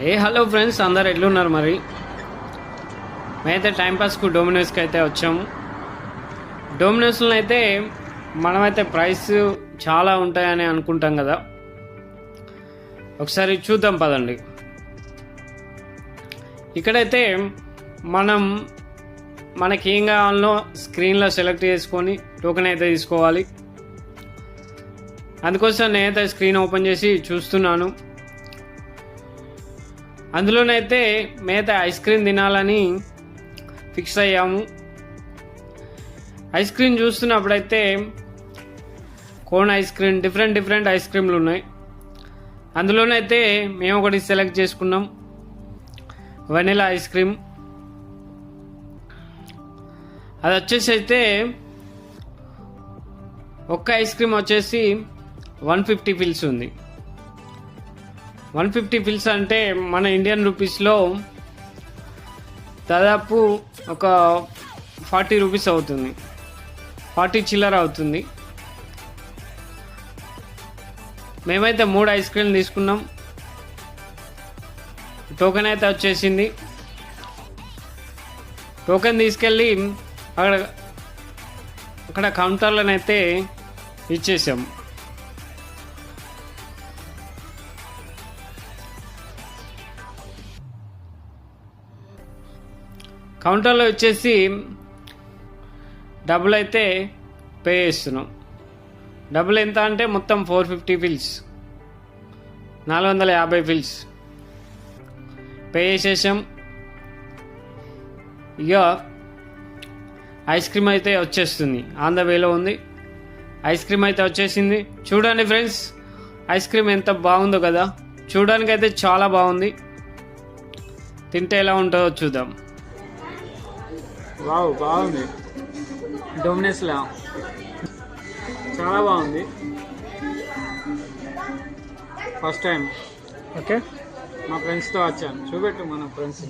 ఏ hello friends అందరు ఎట్లున్నారు మరి? మేమైతే టైంపాస్కు డొమినోస్కి అయితే వచ్చాము. డొమినోస్లో అయితే మనమైతే ప్రైస్ చాలా ఉంటాయని అనుకుంటాం కదా. ఒకసారి చూద్దాం పదండి. ఇక్కడైతే మనం మనకి ఏం కావాలో స్క్రీన్లో సెలెక్ట్ చేసుకొని టోకెన్ అయితే తీసుకోవాలి. అందుకోసం నేనైతే స్క్రీన్ ఓపెన్ చేసి చూస్తున్నాను. అందులోనైతే మేత ఐస్ క్రీమ్ తినాలని ఫిక్స్ అయ్యాము. Ice cream చూస్తున్నప్పుడైతే cone ice cream different different ice క్రీమ్లు ఉన్నాయి. అందులోనైతే మేము ఒకటి సెలెక్ట్ చేసుకున్నాం. Vanilla ice cream. అది వచ్చేసి అయితే ఒక్క ఐస్ క్రీమ్ వచ్చేసి వన్ ఫిఫ్టీ ఫిల్స్ ఉంది. వన్ ఫిఫ్టీ పిల్స్ అంటే మన ఇండియన్ రూపీస్లో దాదాపు ఒక ఫార్టీ రూపీస్ అవుతుంది. ఫార్టీ చిల్లర అవుతుంది. మేమైతే మూడు ఐస్ క్రీమ్ తీసుకున్నాం. టోకెన్ అయితే వచ్చేసింది. టోకెన్ తీసుకెళ్ళి అక్కడ అక్కడ కౌంటర్లోనైతే ఇచ్చేసాం. కౌంటర్లో వచ్చేసి డబ్బులు అయితే పే చేస్తున్నాం. డబ్బులు ఎంత అంటే మొత్తం ఫోర్ ఫిఫ్టీ ఫిల్స్. నాలుగు వందల యాభై ఫిల్స్. పే చేసేసాం. ఇక ఐస్ క్రీమ్ అయితే వచ్చేస్తుంది. ఆన్ ద వేలో ఉంది. ఐస్ క్రీమ్ అయితే వచ్చేసింది. చూడండి ఫ్రెండ్స్ ఐస్ క్రీమ్ ఎంత బాగుందో కదా. చూడడానికి అయితే చాలా బాగుంది. తింటే ఎలా ఉంటుందో చూద్దాం. వావ్ బాగుంది. డొమినెస్లా చాలా బాగుంది. First time. ఓకే. మా ఫ్రెండ్స్తో వచ్చాను. చూపెట్టు మన ఫ్రెండ్స్